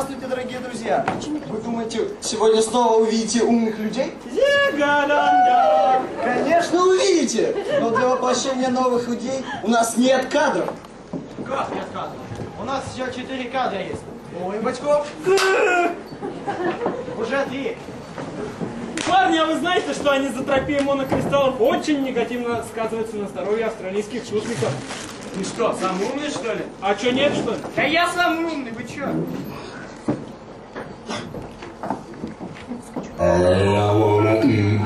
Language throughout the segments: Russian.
Здравствуйте, дорогие друзья! Вы думаете, сегодня снова увидите умных людей? Конечно, увидите! Но для воплощения новых идей у нас нет кадров. Как нет кадров? У нас еще четыре кадра есть. Ой, Бочков! Уже три. Парни, а вы знаете, что анизотропия монокристаллов очень негативно сказывается на здоровье австралийских шутников? Ты что, самый умный, что ли? А что, нет, что ли? Да я самый умный, вы чё? Это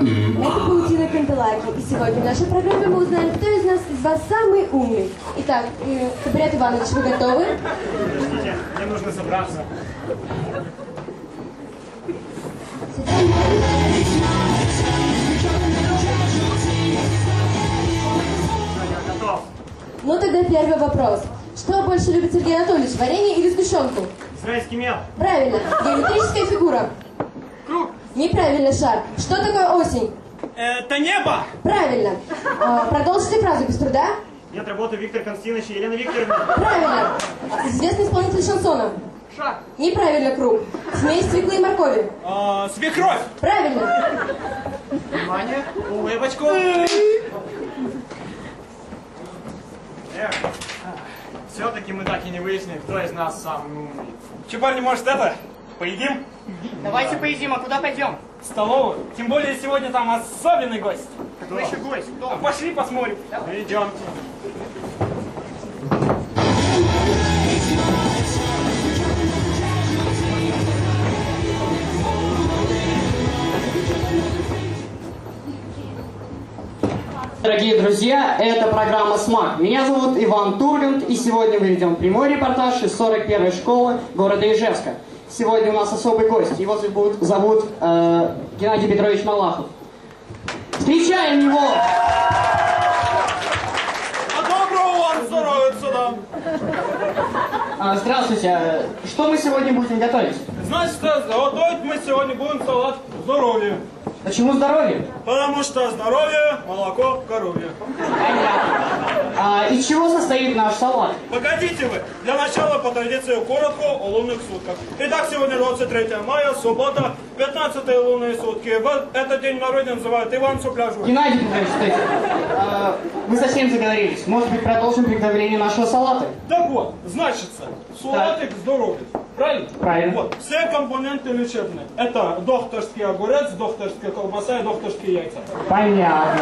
паутина Кандалаки, и сегодня в нашей программе мы узнаем, кто из нас из вас самый умный. Итак, э, Табрят Иванович, вы готовы? Подождите, мне нужно собраться. Я готов. Ну тогда первый вопрос. Что больше любит Сергей Анатольевич, варенье или сгущенку? Израильский мел. Правильно. Геометрическая фигура. Неправильно, шар. Что такое осень? Это небо. Правильно. А, продолжите фразу без труда. Нет работы Виктор Константинович и Елена Викторовна. Правильно. Известный исполнитель шансона. Шаг. Неправильно, круг. Смесь свеклы и моркови. А, свекровь. Правильно. Внимание. Улыбочку. Эх, все-таки мы так и не выяснили, кто из нас самый умный. Че, парни, может это? Поедим? Давайте поедим, а куда пойдем? В столовую. Тем более сегодня там особенный гость. Кто еще гость? А Кто? пошли посмотрим. Ну, идемте. Дорогие друзья, это программа «СМАК». Меня зовут Иван Турлинд, и сегодня мы ведем прямой репортаж из 41-й школы города Ижевска. Сегодня у нас особый гость, его зовут, зовут э, Геннадий Петрович Малахов. Встречаем его! А доброго вам здоровья сюда. А, здравствуйте, э, что мы сегодня будем готовить? Значит, готовить мы сегодня будем салат здоровья. Почему здоровье? Потому что здоровье, молоко, коровье. А, из чего состоит наш салат? Погодите вы, для начала по традиции коротко о лунных сутках. Итак, сегодня 23 мая, суббота, 15 лунные сутки. В этот день в народе называют Иван Супляжу. Геннадий Петрович, стойте. А, вы совсем загорелись. Может быть, продолжим приготовление нашего салата? Так вот, значится, салатик здоровье. Правильно? Правильно. Вот, все компоненты лечебные. Это докторский огурец, докторская колбаса и докторские яйца. Понятно.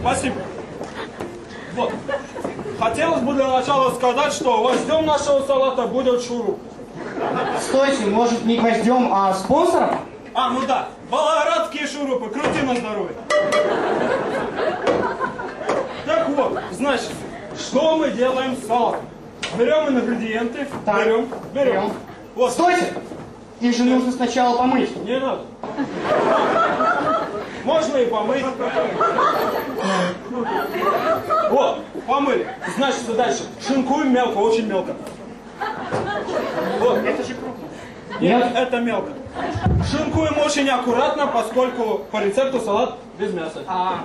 Спасибо. Вот. Хотелось бы для начала сказать, что вождем нашего салата будет шуруп. Стойте, может, не гвоздем, а спонсором? А, ну да, волгоградские шурупы, крути на здоровье. Так вот, значит, что мы делаем с салатом? Берем ингредиенты, Так. берем, берем. Берем. Вот, Стойте! Их же нужно сначала помыть. Не надо. Можно и помыть. Вот, помыли. Значит, дальше. Шинкуем мелко, очень мелко. Вот. Это же крупно. Нет, Нет? это мелко. Шинкуем очень аккуратно, поскольку по рецепту салат без мяса. А,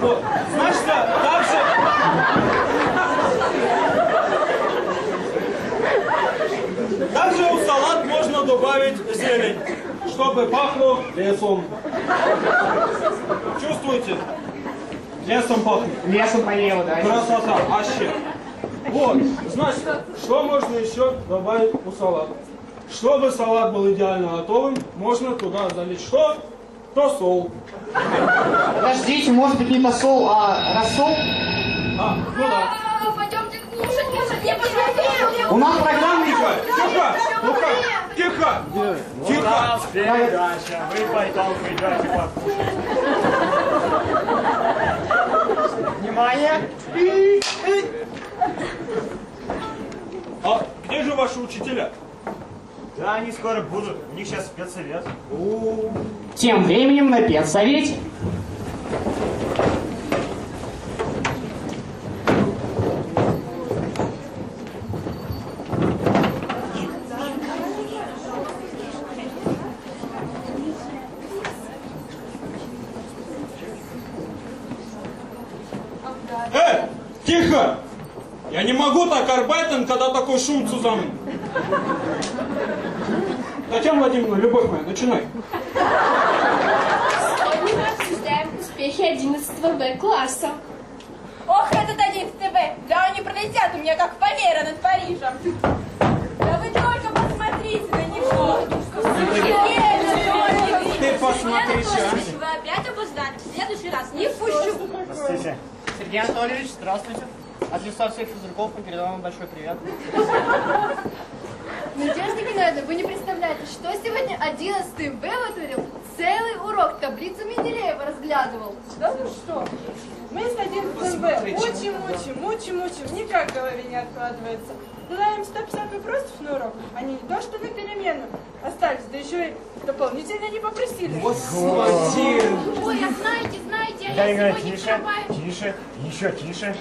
Вот. Значит, дальше... Также в салат можно добавить зелень, чтобы пахло лесом. Чувствуете? Лесом пахнет. лесом поела, да. Красота, вообще. Вот, значит, что можно еще добавить у салата? Чтобы салат был идеально готовым, можно туда залить что? Тосол. Подождите, может быть, не посол, а рассол? А, ну да. Пойдемте кушать, кушать, я посмотрел. У нас программа. Тихо! Ну-ка, тихо! Тихо! Передача. Вы пойдем поиграйте покушать. Внимание. А где же ваши учителя? Да, они скоро будут. У них сейчас спецсовет. Тем временем на педсовете. Э, тихо! Я не могу так арбайтен, когда такой шум zusammen. Татьяна Владимировна, любовь моя, начинай. Сегодня мы обсуждаем успехи 11 Б класса. Ох, этот 11 Б! Да они пролетят у меня как фанера над Парижем. Да вы только посмотрите на него. Ты посмотри сейчас. Вы опять опоздали. В следующий раз не впущу. Здравствуйте. Сергей Анатольевич, здравствуйте. От лица всех физруков мы передаем вам большой привет. Надежда Геннадьевна, вы не представляете, что сегодня 11 Б вытворил? Целый урок таблицу Менделеева разглядывал. Да ну что? Мы с 11 Б учим, учим, учим, учим, никак в голове не откладывается. Дала им 150 вопросов на урок, они не то что на перемену остались, да еще и дополнительно не попросили. А знаете, а Да, сегодня в тише, тише, еще тише.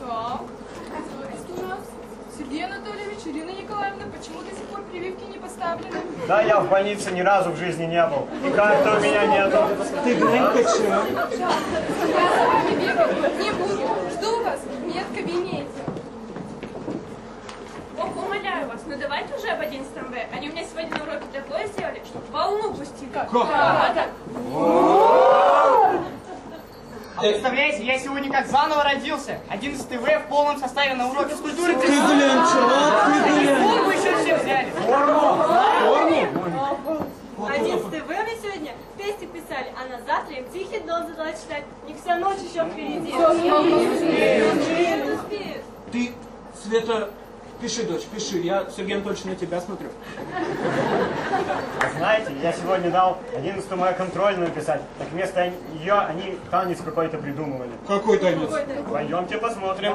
Так, у нас Сергей Анатольевич, Ирина Николаевна, почему до сих пор прививки не поставлены? Да, я в больнице ни разу в жизни не был. И как-то у меня нету. Ты глянь-ка чё. Я за вами бегаю, не буду. Жду вас в медкабинете. Ох, умоляю вас, ну давайте уже об 11 Б. Они у меня сегодня на уроке такое сделали, что волну пустили. А представляете, я сегодня как заново родился. 11 В в полном составе на уроке физкультуры. Ты глянь, чувак, ты глянь. Форму еще все взяли. 11 В вы сегодня тесте писали, а на завтра им тихий дом задала читать. Не вся ночь еще впереди. Успеют. Ты, Света, пиши, дочь, пиши. Я, Сергей Анатольевич, на тебя смотрю. Знаете, я сегодня дал 11 мою контрольную писать. Так вместо ее они танец какой-то придумывали. Какой танец? Пойдемте посмотрим.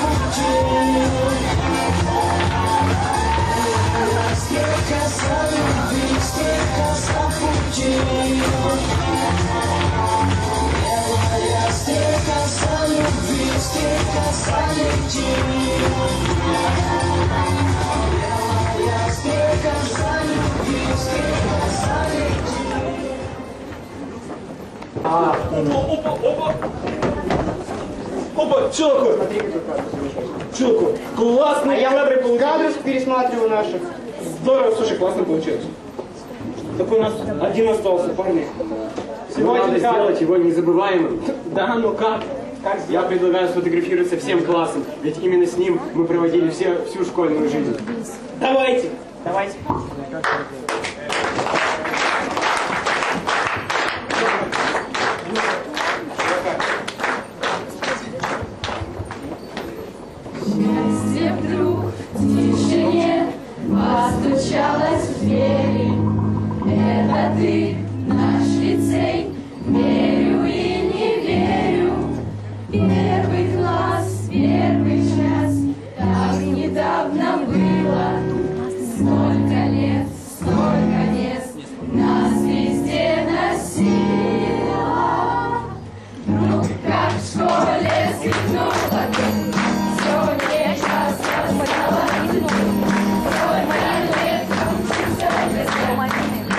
опа. Опа, что такое? Что такое? Классный А я кадры вот получились. кадры пересматриваю наших. Здорово, слушай, классно получилось. Так у нас один остался, парни. Сегодня Надо сделать его незабываемым. Да, ну как? Как Я предлагаю сфотографироваться всем классом, ведь именно с ним мы проводили все, всю школьную жизнь. Давайте. Давайте. случалось в мире. 欢迎你